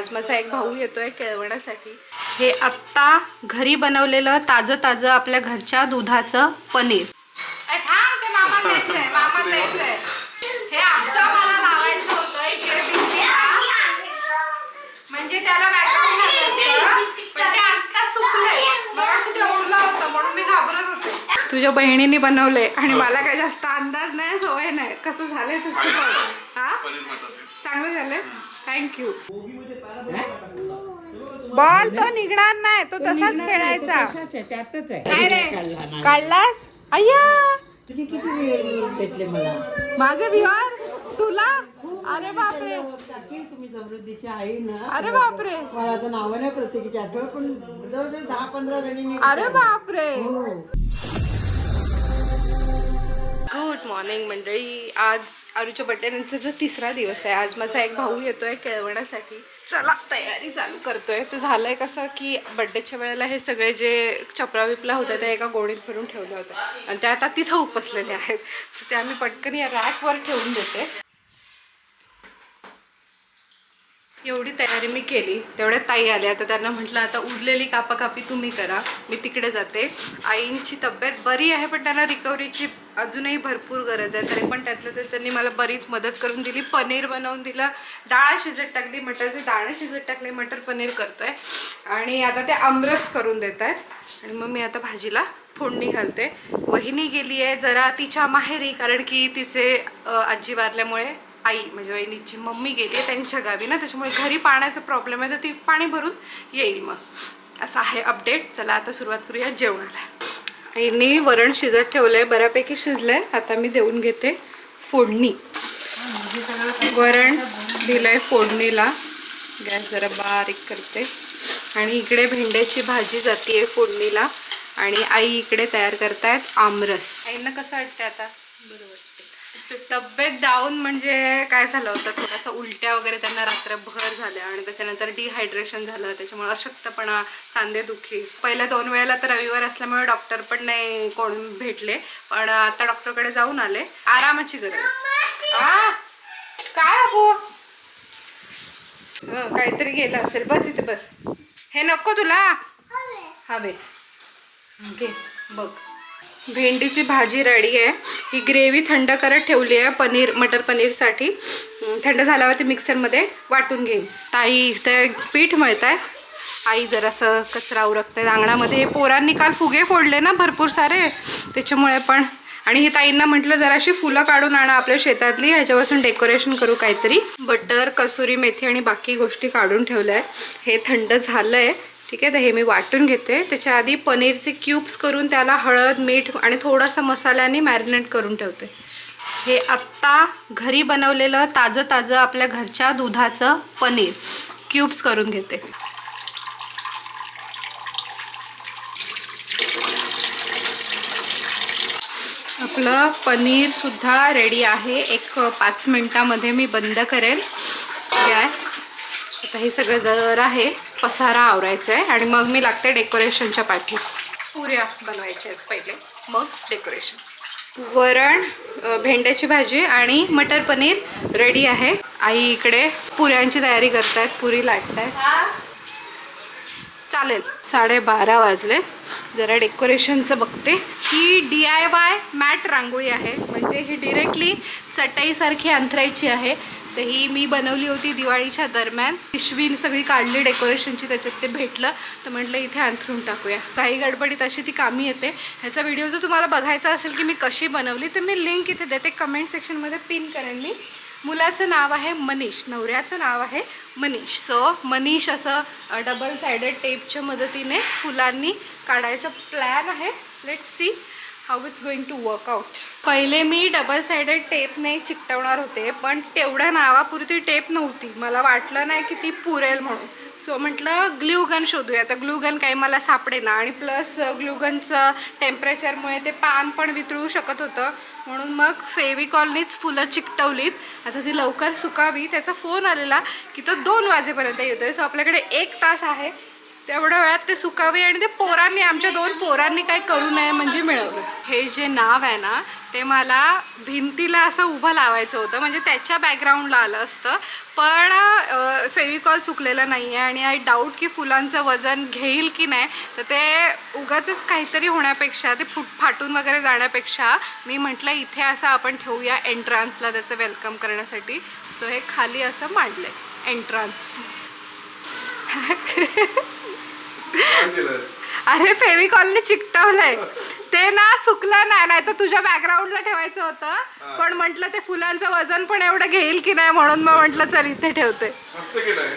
आज माझा एक भाऊ येतोय केळवण्यासाठी. हे आत्ता घरी बनवलेलं ताजं ताजं आपल्या घरच्या दुधाचं पनीर. हे असं मला लावायचं होतं इकडे. म्हणजे त्याला आत्ता सुकलंय. मगाशी ते ओढलं होतं म्हणून मी घाबरत होते. तुझ्या बहिणीने बनवलंय आणि मला काही जास्त अंदाज नाही सवय नाही. कसं झालंय तसं. हा? चांगलं झालंय? थँक्यू बॉल तो निघणार नाही तो तसाच खेळायचा. त्यातच आहे. काय रे? काढलास? अय्या! तुझे किती वेळ भेटले मला? माझे व्ह्युअर्स तुला? अरे बापरे. तुम्ही समृद्धीची आई ना अरे बापरे. मला आता नावं नाही प्रत्येकीची आठवण पण जवळजवळ दहा पंधरा जणींनी अरे बापरे. हो. गुड मॉर्निंग मंडळी. आज आरूच्या जो तिसरा दिवस आहे आज माझा एक भाऊ येतोय केळवण्यासाठी चला तयारी चालू करतोय. तर झालंय कसं की बड्डेच्या वेळेला हे सगळे जे चपरा विपला होत्या त्या एका गोडीत भरून ठेवल्या होत्या. आणि त्या आता तिथं उपसलेल्या आहेत. तर त्या मी पटकन या रॅकवर ठेवून देते. एवढी तयारी मी केली. तेवढ्या ताई आल्या. तर त्यांना म्हटलं आता उरलेली कापाकापी तुम्ही करा. मी तिकडे जाते. आईंची तब्येत बरी आहे पण त्यांना रिकव्हरीची अजूनही भरपूर गरज आहे. तरी पण त्यातलं तर त्यांनी मला बरीच मदत करून दिली. पनीर बनवून दिलं. डाळ शिजत टाकली. मटरचे दाणे शिजत टाकले मटर पनीर करतोय. आणि आता ते आमरस करून देत आहेत. आणि मग मी आता भाजीला फोडणी घालते. वहिनी गेली आहे जरा तिच्या माहेरी कारण की तिचे आजी वारल्यामुळे आई म्हणजे वहिनीची मम्मी गेली आहे त्यांच्या गावी ना त्याच्यामुळे घरी पाण्याचा प्रॉब्लेम आहे तर ती पाणी भरून येईल मग. असं आहे अपडेट चला आता सुरुवात करूया जेवणाला. आईने वरण शिजत ठेवलंय बऱ्यापैकी शिजलंय. आता मी देऊन घेते फोडणी. वरण दिलंय फोडणीला. गॅस जरा बारीक करते. आणि इकडे भेंड्याची भाजी जातीये फोडणीला. आणि आई इकडे तयार करतायत आमरस. आईंना कसं वाटतं आता? बरोबर. तब्येत डाऊन म्हणजे काय झालं होतं? थोडासा उलट्या वगैरे त्यांना रात्रभर झाल्या आणि त्याच्यानंतर डिहायड्रेशन झालं. त्याच्यामुळे अशक्तपणा सांधेदुखी पहिल्या दोन वेळेला तर रविवार असल्यामुळे डॉक्टर पण नाही कोण भेटले. पण आता डॉक्टरकडे जाऊन आले. आरामाची गरज. आ? काय अबो काहीतरी गेलं असेल. बस इथे बस. हे नको तुला. हवे घे. बघ. भेंडीची भाजी रेडी आहे. ही ग्रेव्ही थंड करत ठेवली आहे पनीर मटर पनीरसाठी. थंड झाल्यावरती मिक्सरमध्ये वाटून घेईन. ताई इथं पीठ मळत आहे आई जरासं कचरा उरकते अंगणामध्ये अंगणामध्ये पोरांनी काल फुगे फोडले ना भरपूर सारे. त्याच्यामुळे पण. आणि हे ताईंना म्हटलं जराशी फुलं काढून आणा आपल्या शेतातली. ह्याच्यापासून डेकोरेशन करू काहीतरी. बटर कसुरी मेथी आणि बाकी गोष्टी काढून ठेवल्या आहेत. हे थंड झालं आहे ठीक आहे तर हे मी वाटून घेते. त्याच्या आधी पनीरचे क्यूब्स करून त्याला हळद मीठ आणि थोडासा मसाल्याने मॅरिनेट करून ठेवते. हे आत्ता घरी बनवलेलं ताजं ताजं आपल्या घरच्या दुधाचं पनीर क्यूब्स करून घेते. आपलं पनीरसुद्धा रेडी आहे. एक पाच मिनटामध्ये मी बंद करेन गॅस. आता हे सगळं जर आहे पसारा आवरायचा आहे आणि मग मी लागते डेकोरेशनच्या पाठी. पुऱ्या बनवायच्या आहेत पहिले. मग डेकोरेशन. वरण भेंड्याची भाजी आणि मटर पनीर रेडी आहे. आई इकडे पुऱ्यांची तयारी करतायत. पुरी लाटतायत. चालेल साडेबारा वाजले. जरा डेकोरेशनचं बघते. ही D I Y mat rangoli आहे. म्हणजे ही डिरेक्टली चटईसारखी अंथरायची आहे. तर ही मी बनवली होती दिवाळीच्या दरम्यान. पिशवी सगळी काढली डेकोरेशनची त्याच्यात ते भेटलं. तर म्हटलं इथे अंथरून टाकूया. काही गडबडीत अशी ती कामी येते. ह्याचा व्हिडिओ जर तुम्हाला बघायचा असेल की मी कशी बनवली तर मी लिंक इथे देते. कमेंट सेक्शनमध्ये पिन करेन मी. मुलाचं नाव आहे मनीष नवऱ्याचं नाव आहे मनीष. सो मनीष असं डबल सायडेड टेपच्या मदतीने फुलांनी काढायचा प्लॅन आहे. Let's see how it's going to work out पहिले मी डबल सायडेड टेपने चिकटवणार होते पण तेवढ्या नावापुरती टेप नव्हती. मला वाटलं नाही की ती पुरेल म्हणून. सो म्हटलं ग्ल्यूगन शोधूया. तर ग्लू गन काही मला सापडे ना आणि प्लस ग्लू गनचं टेम्परेचरमुळे ते पान पण वितळू शकत होतं. म्हणून मग फेविकॉलनीच फुलं चिकटवलीत. आता ती लवकर सुकावी. त्याचा फोन आलेला की तो दोन वाजेपर्यंत येतो आहे सो आपल्याकडे एक तास आहे. तेवढ्या वेळात ते सुकावे आणि ते पोरांनी आमच्या दोन पोरांनी काही करू नये म्हणजे मिळवलं. हे जे नाव आहे ना ते मला भिंतीला असं उभं लावायचं होतं. म्हणजे त्याच्या बॅकग्राऊंडला आलं असतं. पण फेविकॉल चुकलेलं नाही आहे आणि आय डाऊट की फुलांचं वजन घेईल की नाही. तर ते उगाच काहीतरी होण्यापेक्षा ते फुट फाटून वगैरे जाण्यापेक्षा मी म्हटलं इथे असं आपण ठेवूया एंट्रान्सला त्याचं वेलकम करण्यासाठी. सो हे खाली असं मांडलं आहे एंट्रान्स अरे फेविकॉलने चिकटवलंय. ते ना चुकलं नाही नाही तर तुझ्या बॅकग्राऊंडला ठेवायचं होतं. पण म्हटलं ते फुलांचं वजन पण एवढं घेईल की नाही म्हणून मग म्हटलं चल इथे ठेवते.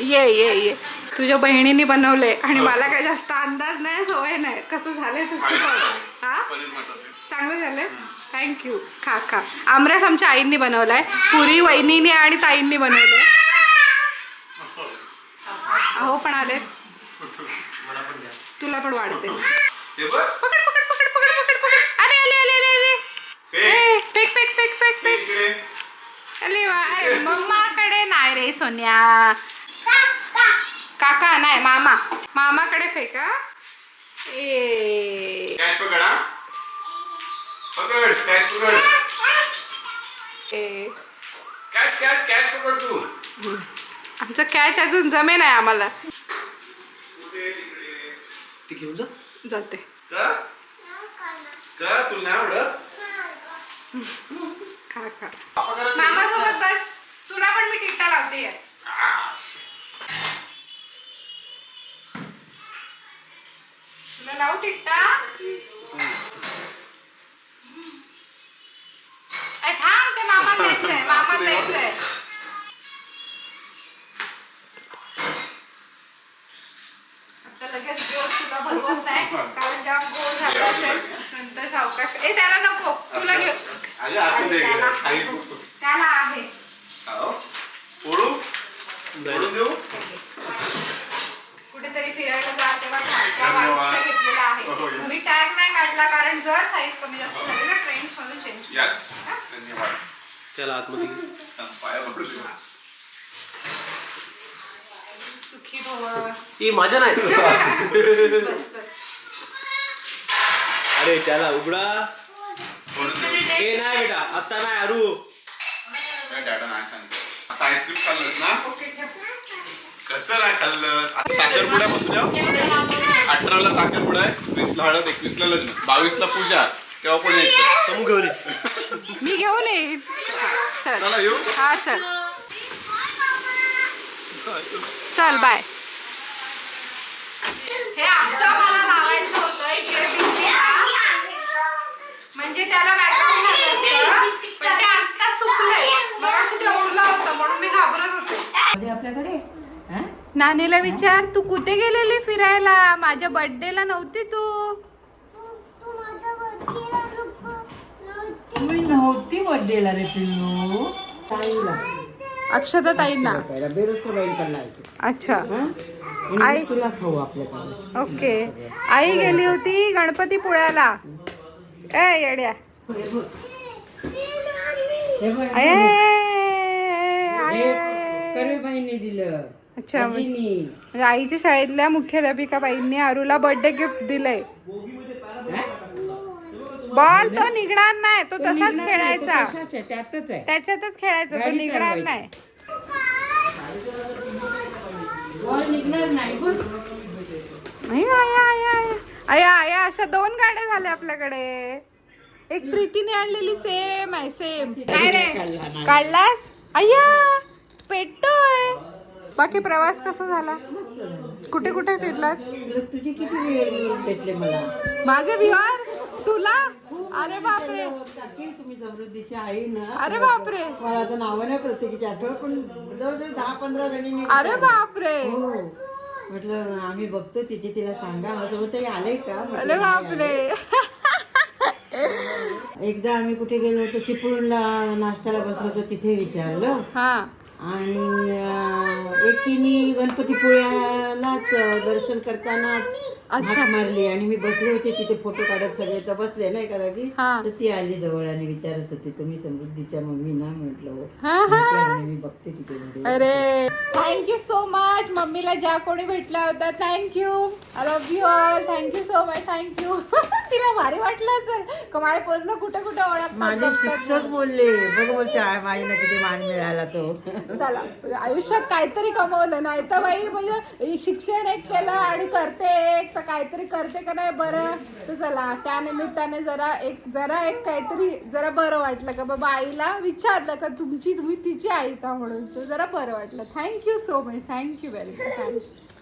ये ये ये. तुझ्या बहिणीने बनवलंय आणि मला काही जास्त अंदाज नाही सवय नाही. कसं झालंय तसं बघ. हा? चांगलं झालंय? थँक्यू खा खा. आमरस आमच्या आईंनी बनवलाय. पुरी वहिनीने आणि ताईंनी बनवलंय अहो पण आले. तुला पण वाढते हे बघ पकड पकड पकड पकड पकड पकड अरे आले आले आले आले ए, फेक फेक फेक फेक हे फेक इकडे अरे वा अरे सोन्या. काका नाही मामा. मामाकडे फेका ए. आमचं कॅच अजून जमे नाही आम्हाला. जाते. का? का? तुला नाही आवडत? खा खा पापा करायचं मामा सोबत बस. तुला पण मी टिकटा लावते ये. तुला लावू टिकटा थांब ते मामा द्यायचंय मामा द्यायचंय लगेच गोड तुला भरवत नाही कारण जाम गोड झालं असेल नंतर सावकाश ए त्याला नको तुला घेऊ त्याला आहे. देऊ? कुठेतरी फिरायला जा तेव्हा त्या धन्यवाद. वाईटचा घेतलेला हो, आहे. मी टॅग नाही काढला कारण जर साईज कमी जास्त झाली ना ट्रेंड्स मधून चेंज यस धन्यवाद. त्याला आतमध्ये घे. पाया पकडू तुला. सुखी भव ए माझ्या नाही. बस बस. अरे त्याला उघडा. ए नाही बेटा आता नाही अरू. काय डॅडा नाही सांगतो. आता आईस्क्रीम खाल्लंस ना? कसं नाही खाल्लंस? आता साखरपुड्या बसू द्या अठराला साखरपुडा आहे वीसला हळद एकवीसला लग्न. बावीसला पूजा तेव्हा पण यायचं? समू घेऊन ये. मी घेऊन हा, चल. चला येऊ. हा चल. चल बाय. हे असं मला लावायचं होतं इकडे म्हणजे त्याला बॅकग्राऊंड झालं असतं पण ते आता सुकलंय मग अशी ते ओढलं होतं म्हणून मी घाबरत होते. आपल्याकडे हा? नानीला विचार तू कुठे गेलेली फिरायला? माझ्या बर्थडेला नव्हती तू. मी नव्हती बर्थडेला रे पिल्लू. ताईला. अक्षता ताईंना. अच्छा. आणि आई- मग तुला खाऊ आपल्याकडे. ओके. आई गेली होती गणपतीपुळ्याला ए येड्या. हे बघ, हे दिलं. अच्छा म्हणजे. म्हणजे आईच्या शाळेतल्या मुख्याध्यापिकाबाईंनी अरुला बर्थडे गिफ्ट दिलंय? बॉल तो निघणार नाही तो तसाच खेळायचा. त्याच्यातच खेळायचा तो निघणार. नाही. आया, आया, अशा दोन गाड्या झाल्या आपल्याकडे. एक प्रीतीने आणलेली सेम आहे सेम काय रे? काढलास? अय्या बाकी प्रवास कसा झाला. कुठे कुठे फिरलात? तुझे किती भेटले मला? माझे व्ह्युअर्स तुला? अरे बापरे. तुम्ही समृद्धीची आई ना. अरे बापरे. मला आता नावं नाही प्रत्येकीची आठवण पण जवळजवळ दहा पंधरा जणींनी अरे बापरे. हो. म्हटलं आम्ही बघतो तिचे तिला सांगा. असं होतं आले का? अरे "नाही बापरे. आले." एकदा आम्ही कुठे गेलो होतो चिपळूणला नाश्त्याला बसलो होतो तिथे विचारलं. हा. आणि एकीने गणपतीपुळ्यालाच दर्शन करताना हाक मारली आणि मी बसले होते तिथे फोटो काढत सगळे तर बसले नाही का की. तर ती आली जवळ आणि विचारत होती तुम्ही समृद्धीच्या मम्मी ना म्हटलं हो हा, हा. मी बघते तिथे अरे. थँक्यू सो मच मम्मीला ज्या कोणी भेटल्या होत्या thank you I love you all thank you so much thank you तिला भारी वाटलं सर कमाय पूर्ण कुठे कुठे माझे शिक्षक बोलले बघ बोलते "आ, माईला किती मान मिळाला तो. चला म्हणजे आयुष्यात काहीतरी कमवलं नाही तर बाई म्हणजे शिक्षण एक केलं आणि करते एक तर काहीतरी करते का नाही बरं? तर चला त्या निमित्ताने जरा एक जरा एक काहीतरी जरा बरं वाटलं का बाबा आईला विचारलं का तुमची तुम्ही तिची आई का म्हणून? तर जरा बरं वाटलं. Thank you so much thank you very much